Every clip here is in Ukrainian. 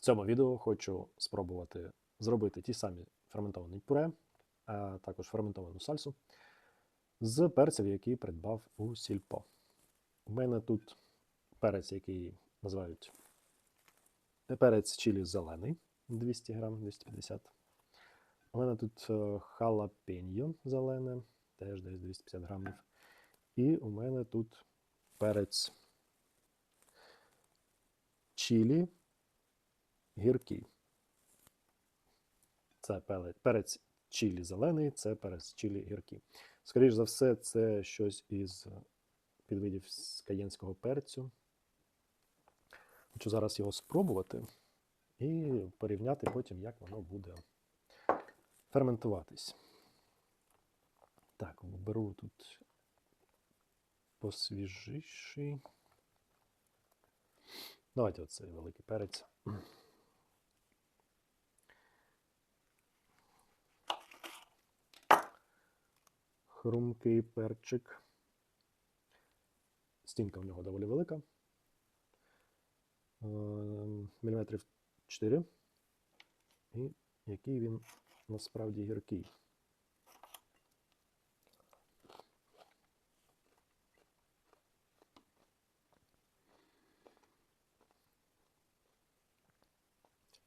В цьому відео хочу спробувати зробити ті самі ферментовані пюре, а також ферментовану сальсу з перців, які придбав у сільпо. У мене тут перець, який називають перець чилі зелений 200 грам, 250 У мене тут е, халапеньо зелене, теж десь 250 грамів. І у мене тут перець чилі гіркий. Це перець чилі зелений, це перець чилі гіркий. Скоріше за все, це щось із підвидів з каєнського перцю. Хочу зараз його спробувати і порівняти потім, як воно буде ферментуватись. Так, беру тут посвіжіший. Давайте оцей великий перець. Хрумкий перчик. Стінка в нього доволі велика. Е, Міліметрів 4. І який він насправді гіркий.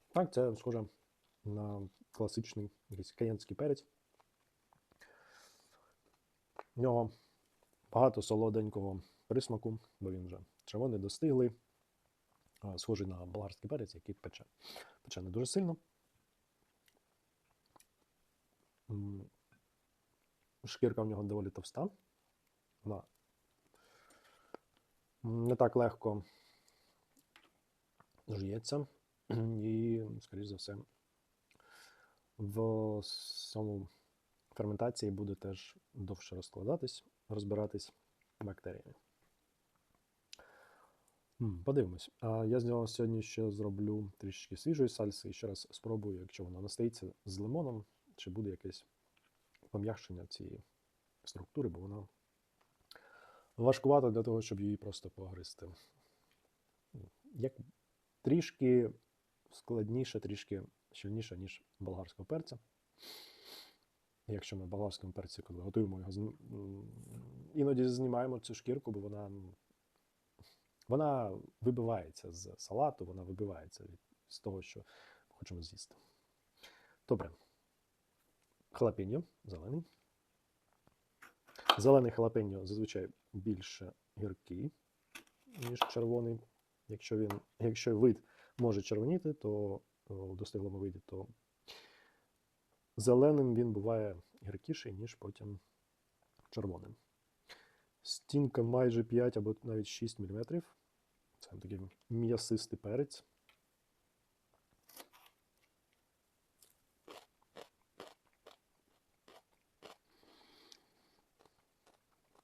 Так, це схоже на класичний якийсь каєнський перець. В нього багато солоденького присмаку, бо він вже червоний достиглий. Схожий на болгарський перець, який пече. Пече не дуже сильно. Шкірка в нього доволі товста. Вона не так легко жується. І, скоріш за все, в самому ферментації буде теж довше розкладатись, розбиратись бактеріями. Подивимось. Я з сьогодні ще зроблю трішки свіжої сальси і ще раз спробую, якщо вона настоїться з лимоном, чи буде якесь пом'якшення цієї структури, бо вона важкувата для того, щоб її просто погризти. Як трішки складніше, трішки щільніше, ніж болгарського перця. Якщо ми болгарському перці, коли готуємо його, іноді знімаємо цю шкірку, бо вона, вона вибивається з салату, вона вибивається від, з того, що хочемо з'їсти. Добре. Халапеньо зелений. Зелений халапеньо зазвичай більше гіркий, ніж червоний. Якщо, він, якщо вид може червоніти, то у достиглому виді, то зеленим він буває гіркіший, ніж потім червоним. Стінка майже 5 або навіть 6 мм. Це такий м'ясистий перець.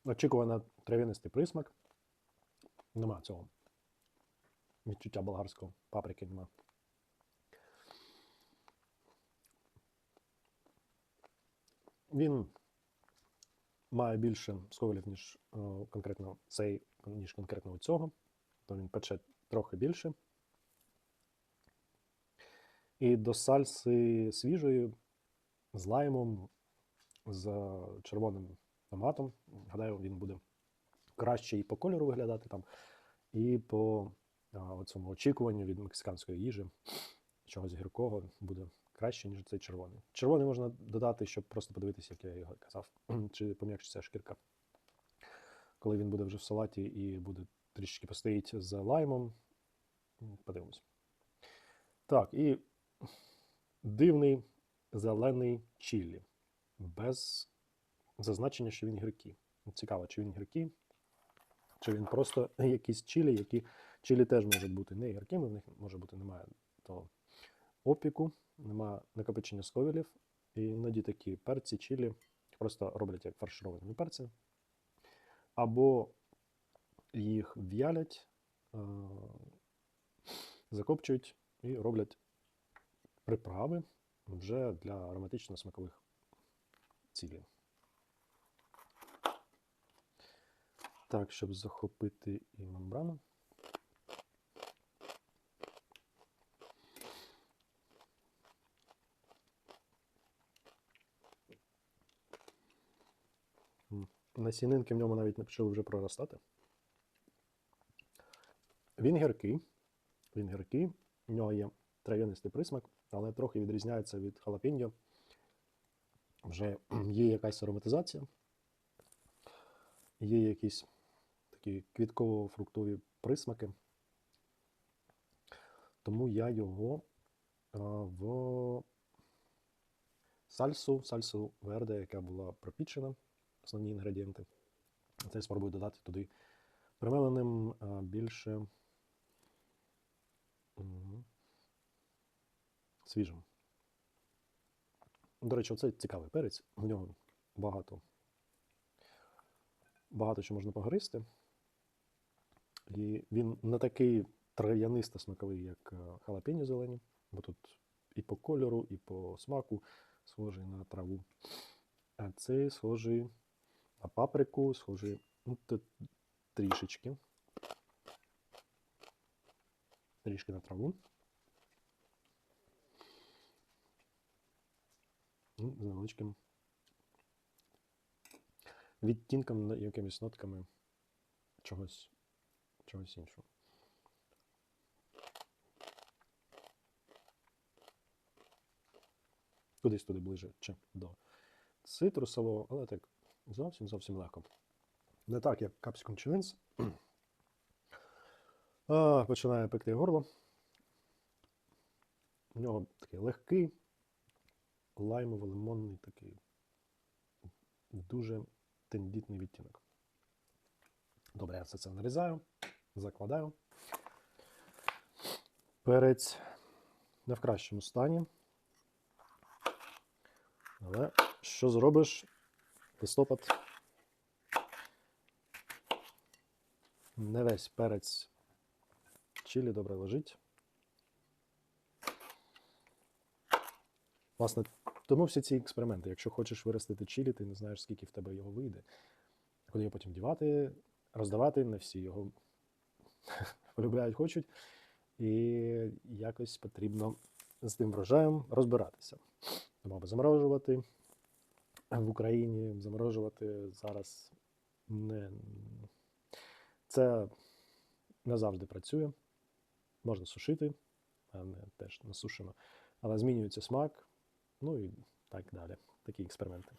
Очікувано трав'янистий присмак. Нема цього відчуття болгарського паприки нема. Він має більше сковелів, ніж е, конкретно цей, ніж конкретно у цього, то він пече трохи більше. І до сальси свіжої з лаймом, з червоним томатом. Гадаю, він буде краще і по кольору виглядати там, і по а, цьому очікуванню від мексиканської їжі, чогось гіркого буде краще, ніж цей червоний. Червоний можна додати, щоб просто подивитися, як я його казав, чи пом'якшиться шкірка. Коли він буде вже в салаті і буде трішки постоїть з лаймом. Подивимось. Так, і дивний зелений чілі. Без зазначення, що він гіркий. Цікаво, чи він гіркий, чи він просто якісь чилі, які чилі теж можуть бути не гіркими, в них може бути немає того опіку, немає накопичення сковілів. І іноді такі перці, чилі просто роблять як фаршированими перцями. Або їх в'ялять, е, закопчують і роблять приправи вже для ароматично-смакових цілей. Так, щоб захопити і мембрану. Насінинки в ньому навіть не почали вже проростати. Він гіркий. Він гіркий. В нього є трав'янистий присмак, але трохи відрізняється від халапеньо. Вже є якась ароматизація, є якісь такі квітково-фруктові присмаки. Тому я його в сальсу, сальсу верде, яка була пропічена, основні інгредієнти. Це спробую додати туди примеленим більше м, свіжим. До речі, оце цікавий перець. В нього багато, багато що можна погристи. І він не такий трав'янисто смаковий, як е, халапеньо зелені, бо тут і по кольору, і по смаку схожий на траву. А цей схожий на паприку, схожий ну, трішечки. Трішки на траву. Ну, з невеличким відтінком, якимись нотками чогось, чогось іншого. Кудись туди ближе чи до цитрусового, але так зовсім зовсім легко. Не так, як Chillins. А, Починає пекти горло. У нього такий легкий, лаймово-лимонний такий дуже тендітний відтінок. Добре, я все це нарізаю, закладаю. Перець не в кращому стані. Але що зробиш? Листопад. Не весь перець чилі добре лежить. Власне, тому всі ці експерименти. Якщо хочеш виростити чилі, ти не знаєш, скільки в тебе його вийде. Куди його потім дівати, роздавати, не всі його полюбляють, хочуть. І якось потрібно з тим врожаєм розбиратися. Або заморожувати в Україні, заморожувати зараз не. Це не завжди працює. Можна сушити, а не теж насушено. Але змінюється смак, ну і так далі. Такі експерименти.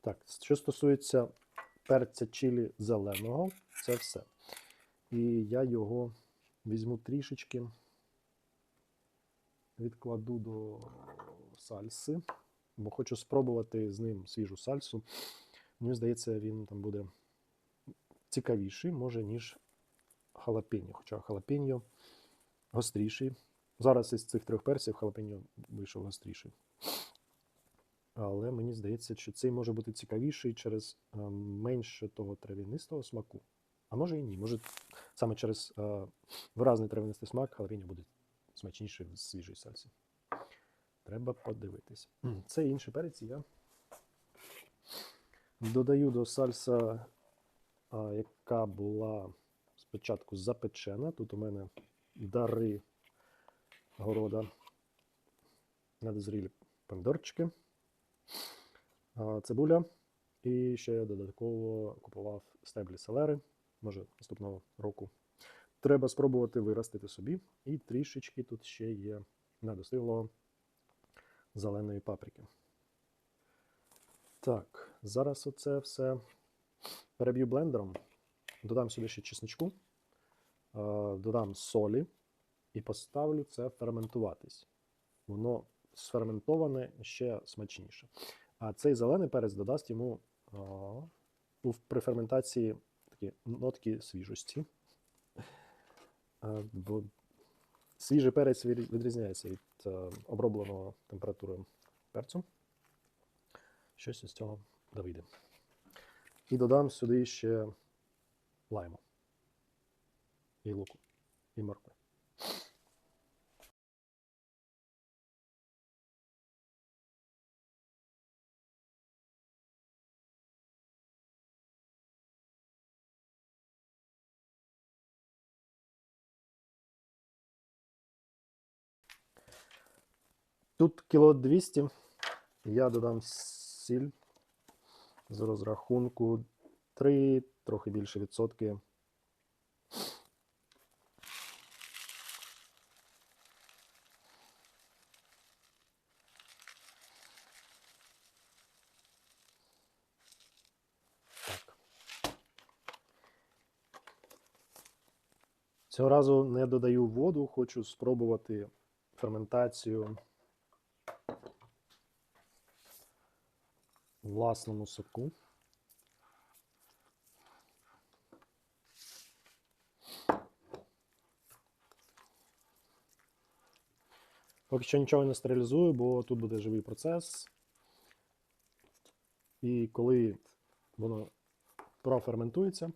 Так, що стосується перця чилі зеленого, це все. І я його візьму трішечки, відкладу до сальси, бо хочу спробувати з ним свіжу сальсу. Мені здається, він там буде цікавіший, може, ніж халапеньо. Хоча халапеньо гостріший. Зараз із цих трьох перців халапеньо вийшов гостріший. Але мені здається, що цей може бути цікавіший через е, менше того трав'янистого смаку. А може і ні. Може саме через е, виразний трав'янистий смак халапеньо буде смачніший в свіжій сальсі. Треба подивитись. Це інший перець я додаю до сальса, е, яка була спочатку запечена. Тут у мене дари города, недозрілі помідорчики, цибуля. І ще я додатково купував стеблі селери, може наступного року. Треба спробувати виростити собі. І трішечки тут ще є недостиглого зеленої паприки. Так, зараз оце все переб'ю блендером. Додам сюди ще чесничку, додам солі і поставлю це ферментуватись. Воно сферментоване ще смачніше. А цей зелений перець додасть йому а, у- при ферментації такі нотки свіжості. Бо свіжий перець відрізняється від е, обробленого температурою перцю. Щось із цього вийде. І додам сюди ще лайму. І луку, і моркви. Тут кіло 200. Я додам сіль з розрахунку 3, трохи більше відсотки. Цього разу не додаю воду, хочу спробувати ферментацію власному соку. Поки що нічого не стерилізую, бо тут буде живий процес. І коли воно проферментується,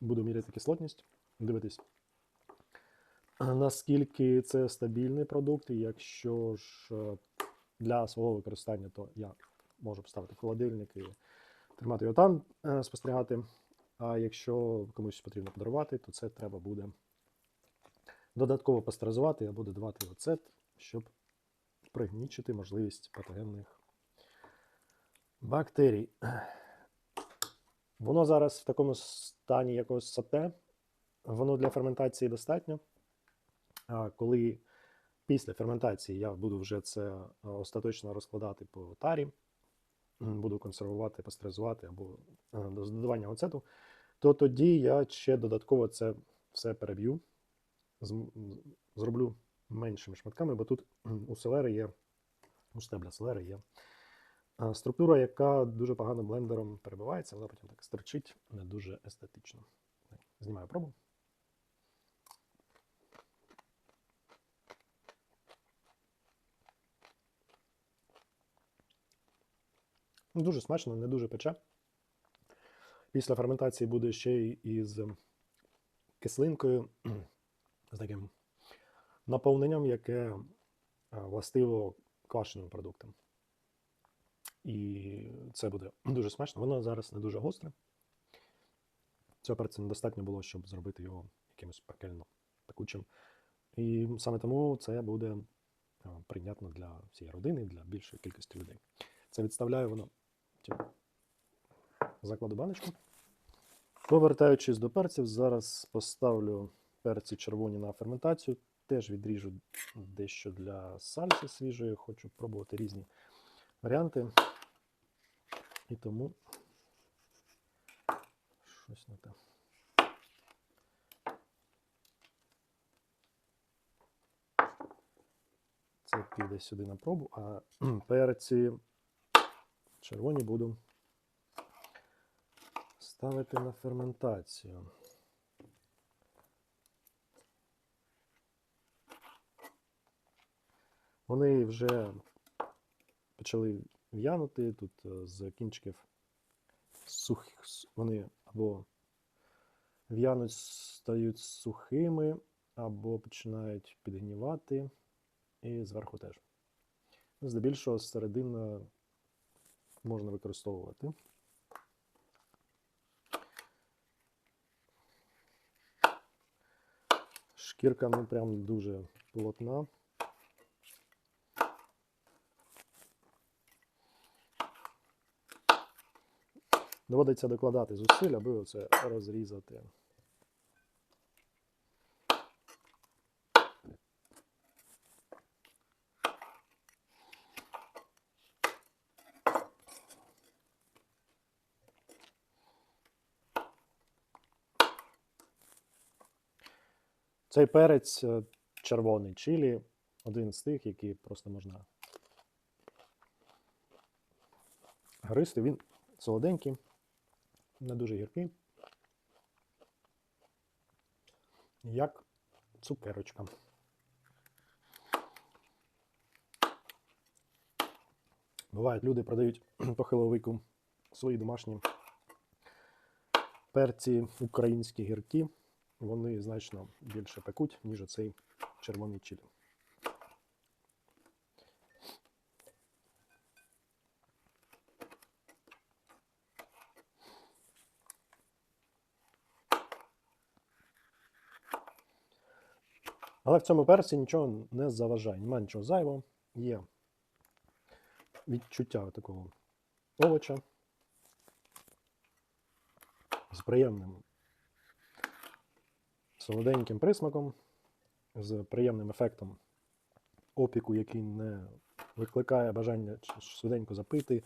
буду міряти кислотність, дивитись, наскільки це стабільний продукт. І якщо ж е, для свого використання, то я можу поставити в холодильник і тримати його там, е, спостерігати. А якщо комусь потрібно подарувати, то це треба буде додатково пастеризувати або додавати оцет, щоб пригнічити можливість патогенних бактерій. Воно зараз в такому стані якогось сате, воно для ферментації достатньо. А коли після ферментації я буду вже це остаточно розкладати по тарі, буду консервувати, пастеризувати або е, з додавання оцету, то тоді я ще додатково це все переб'ю, зроблю меншими шматками, бо тут у селери є, у стебля селери є структура, яка дуже погано блендером перебивається, вона потім так стерчить, не дуже естетично. Знімаю пробу. Дуже смачно, не дуже пече. Після ферментації буде ще й із кислинкою, з таким наповненням, яке властиво квашеним продуктам. І це буде дуже смачно. Воно зараз не дуже гостре. Цього перцю недостатньо було, щоб зробити його якимось пекельно пекучим. І саме тому це буде прийнятно для всієї родини, для більшої кількості людей. Це відставляю воно. Закладу баночку. Повертаючись до перців, зараз поставлю перці червоні на ферментацію. Теж відріжу дещо для сальси свіжої. Хочу пробувати різні варіанти. І тому щось не те. Це піде сюди на пробу, а перці червоні буду ставити на ферментацію. Вони вже почали в'янути тут е, з кінчиків сух... с- вони або в'януть, стають сухими, або починають підгнівати, і зверху теж. Здебільшого середина можна використовувати. Шкірка ну прям дуже плотна. Доводиться докладати зусиль, аби це розрізати. Цей перець е, червоний чилі, один з тих, які просто можна гристи. Він солоденький, не дуже гіркий. Як цукерочка. Бувають, люди продають похиловику свої домашні перці українські гіркі. Вони значно більше пекуть, ніж оцей червоний чилі. Але в цьому перці нічого не заважає, немає нічого зайвого. є відчуття такого овоча з приємним солоденьким присмаком, з приємним ефектом опіку, який не викликає бажання швиденько запити,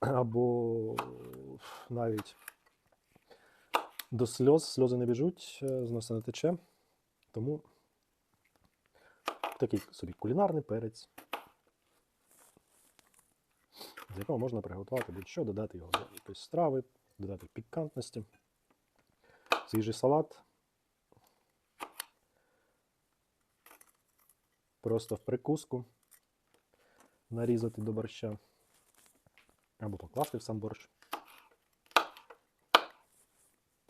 або навіть до сльоз. Сльози не біжуть, е, з носа не тече. Тому такий собі кулінарний перець, з якого можна приготувати будь-що, додати його до якоїсь страви, додати пікантності, свіжий салат. Просто в прикуску нарізати до борща. Або покласти в сам борщ.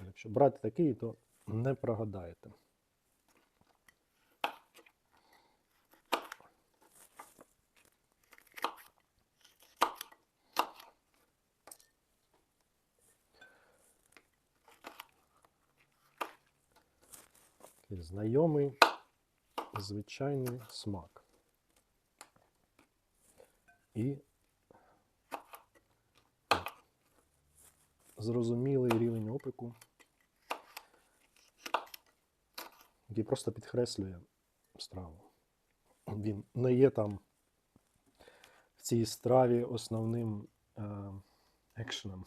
Якщо брати такий, то не прогадаєте. Знайомий звичайний смак. І зрозумілий рівень опику, який просто підкреслює страву. Він не є там в цій страві основним е, екшеном.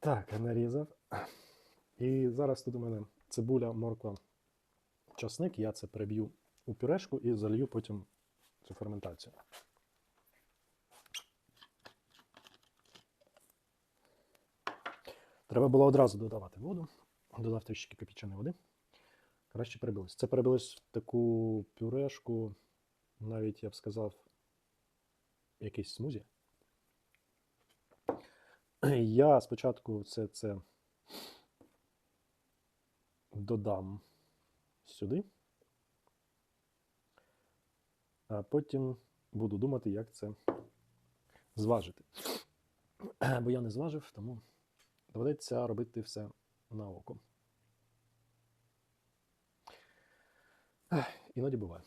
Так, нарізав. І зараз тут у мене цибуля, морква, часник. Я це переб'ю у пюрешку і залью потім цю ферментацію. Треба було одразу додавати воду. Додав трішки кипяченої води. Краще перебилось. Це перебилось в таку пюрешку, навіть я б сказав, якийсь смузі. Я спочатку це, це додам сюди, а потім буду думати, як це зважити. Бо я не зважив, тому доведеться робити все на око. Іноді буває.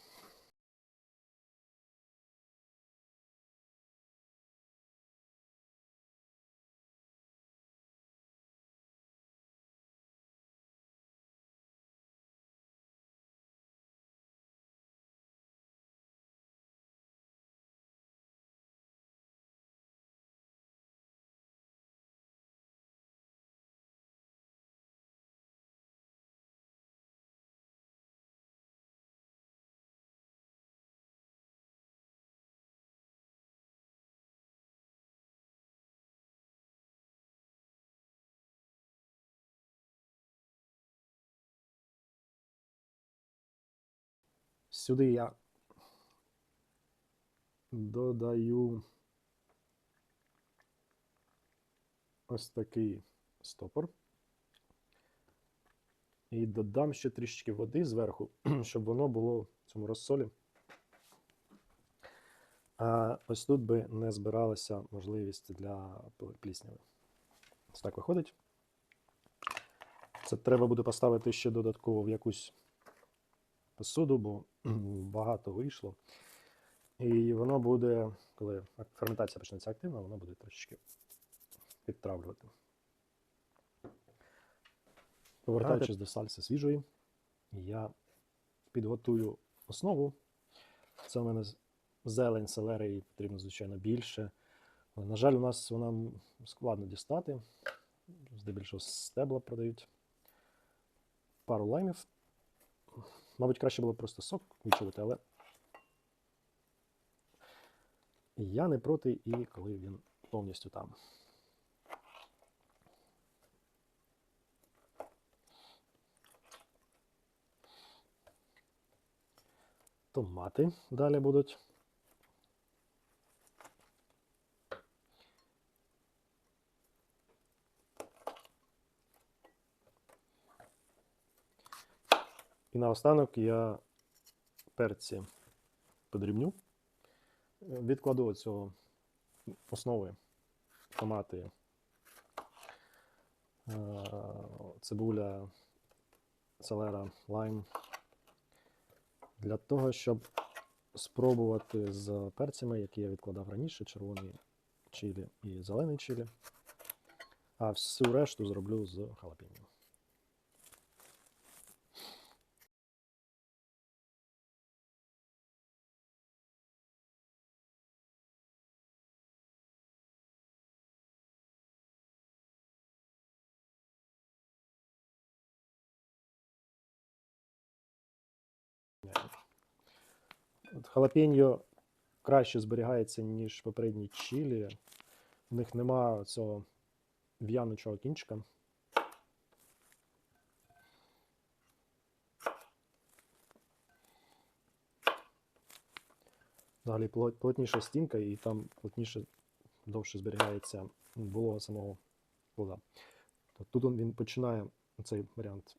Сюди я додаю ось такий стопор. І додам ще трішечки води зверху, щоб воно було в цьому розсолі. А ось тут би не збиралася можливість для плісняви. Ось так виходить. Це треба буде поставити ще додатково в якусь посуду, бо багато вийшло. І воно буде, коли ферментація почнеться активно, воно буде трошечки підтравлювати. Повертаючись до сальси свіжої, я підготую основу. Це у мене зелень, селери, потрібно, звичайно, більше. Але, на жаль, у нас вона складно дістати. Здебільшого стебла продають пару лаймів. Мабуть, краще було просто сок відчувати, але я не проти і коли він повністю там. Томати далі будуть. Наостанок я перці подрібню. Відкладу оцього основи томати, е, цибуля, селера, лайм. Для того, щоб спробувати з перцями, які я відкладав раніше: червоний чилі і зелений чилі. А всю решту зроблю з халапеньо. От халапеньо краще зберігається, ніж попередні чилі. В них нема цього в'янучого кінчика. Взагалі плотніша стінка, і там плотніше довше зберігається волога самого плода. Тут він починає цей варіант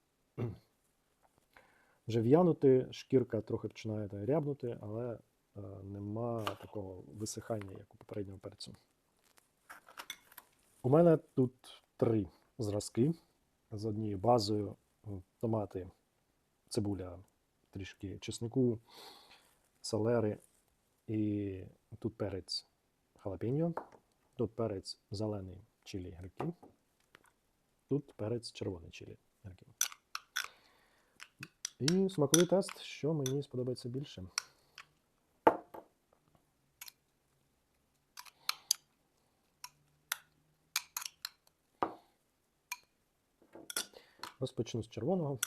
вже в'янути, шкірка трохи починає рябнути, але е, нема такого висихання, як у попереднього перцю. У мене тут три зразки з однією базою томати, цибуля, трішки чеснику, селери і тут перець халапеньо, тут перець зелений чилі гіркий, тут перець червоний чилі гіркий. І смаковий тест, що мені сподобається більше. Розпочну з червоного.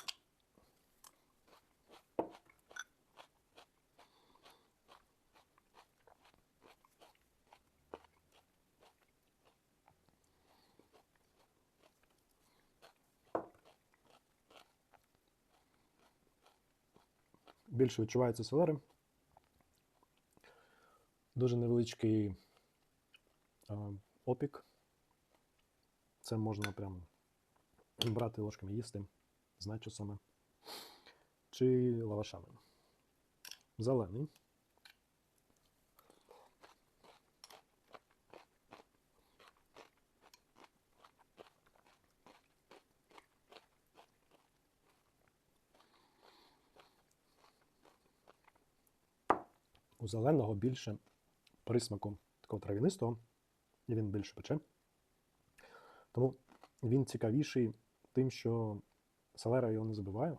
Більше відчувається селери. Дуже невеличкий а, опік. Це можна прям брати ложками їсти з начосами чи лавашами. Зелений. У зеленого більше присмаку такого трав'янистого, і він більше пече. Тому він цікавіший тим, що селера його не забиває,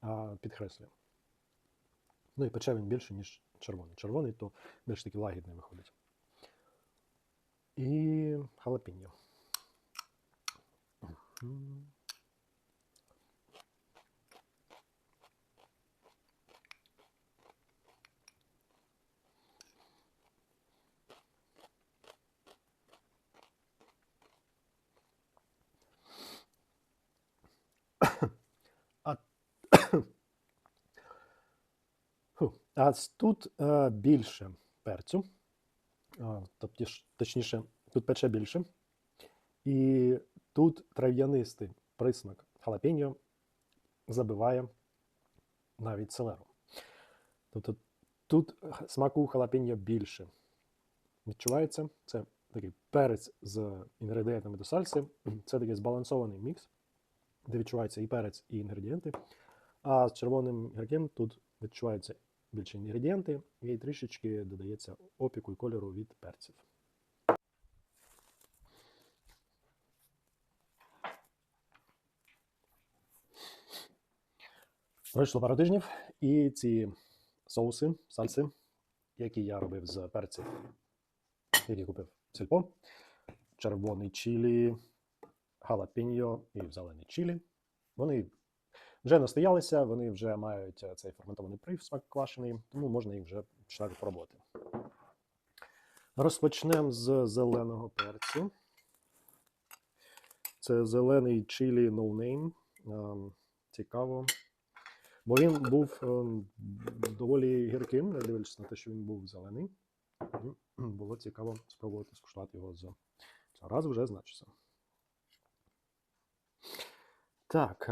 а підкреслює. Ну і пече він більше, ніж червоний. Червоний то більш такий лагідний виходить. І халапіньо. А тут е, більше перцю. Тобто, точніше, тут пече більше. І тут трав'янистий присмак халапеньо забиває навіть селеру. Тобто тут смаку халапеньо більше. Відчувається, це такий перець з інгредієнтами до сальси. Це такий збалансований мікс, де відчувається і перець, і інгредієнти. А з червоним гірким тут відчуваються більше інгредієнти, і трішечки додається опіку і кольору від перців. Пройшло пару тижнів, і ці соуси, сальси, які я робив з перців, які купив в сільпо, червоний чилі, халапеньо і зелений чилі, вони вже настоялися, вони вже мають е, цей ферментований присмак квашений, тому можна їх вже починати пробувати. Розпочнемо з зеленого перцю. Це зелений чилі no name. Ем, Цікаво. Бо він був ем, доволі гірким, не дивлячись на те, що він був зелений. Було цікаво спробувати скуштувати його з разу вже значиться. Так.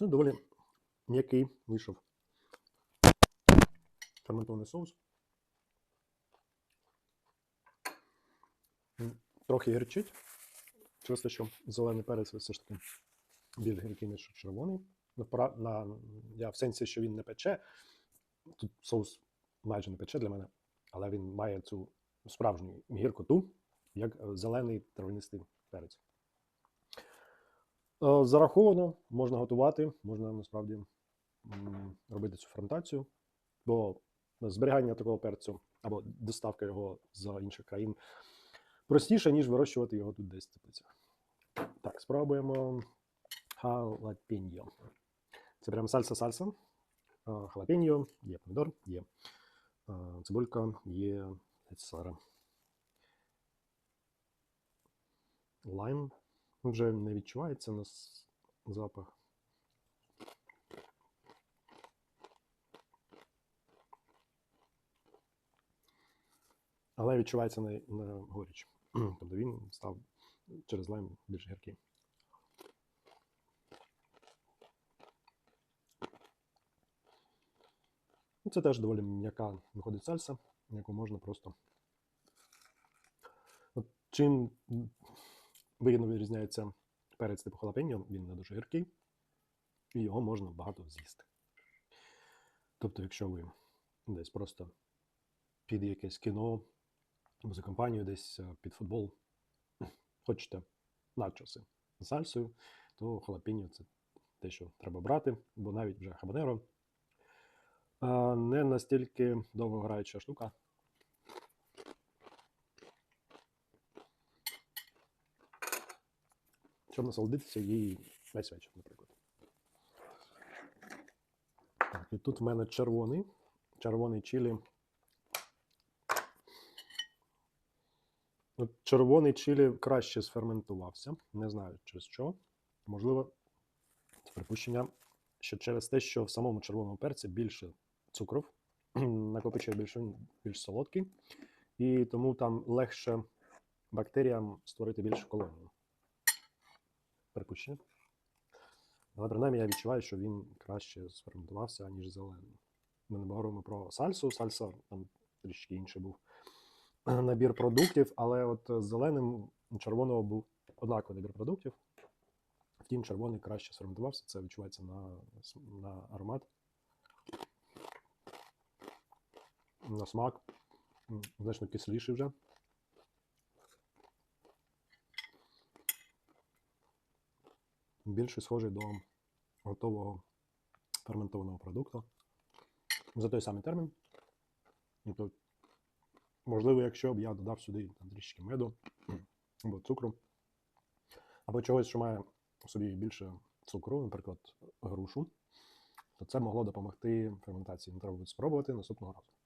Це доволі м'який вийшов. Ферментований соус. Трохи гірчить, через те, що зелений перець все ж таки більш гіркий, ніж червоний. Ну, пора- на, я в сенсі, що він не пече. Тут соус майже не пече для мене, але він має цю справжню гіркоту, як е, зелений травянистий перець. Е, Зараховано, можна готувати, можна насправді робити цю ферментацію, бо зберігання такого перцю або доставка його з інших країн простіше, ніж вирощувати його тут десь в теплицях. Так, спробуємо халапеньо. Це прям сальса-сальса. Халапеньо, є помідор, є цибулька, є сара. Лайм вже не відчувається на с- запах. Але відчувається на, на горіч. Тобто він став через лайм більш гіркий. Це теж доволі м'яка виходить сальса, яку можна просто. От чим вигідно відрізняється перець типу халапеньо, він не дуже гіркий, і його можна багато з'їсти. Тобто, якщо ви десь просто під якесь кіно або за компанію, десь е, під футбол хочете начоси з сальсою, то халапеньо це те, що треба брати, бо навіть вже хабанеро не настільки довгограюча штука. Щоб насолодитися їй весь вечір, наприклад. Так, і тут в мене червоний. Червоний чилі. Червоний чилі краще сферментувався. Не знаю через що. Можливо, це припущення, що через те, що в самому червоному перці більше цукрів, накопичує більше, більш солодкий, і тому там легше бактеріям створити більшу колонію. Припущення. Але принаймні я відчуваю, що він краще сферментувався, ніж зелений. Ми не говоримо про сальсу. Сальса там трішки інший був набір продуктів, але от з зеленим червоного був однаковий набір продуктів. Втім, червоний краще сферментувався, це відчувається на, на аромат. На смак. Значно кисліший вже. Більше схожий до готового ферментованого продукту. За той самий термін. Тобто, можливо, якщо б я додав сюди трішки меду або цукру, або чогось, що має в собі більше цукру, наприклад, грушу, то це могло допомогти ферментації. Не треба буде спробувати наступного разу.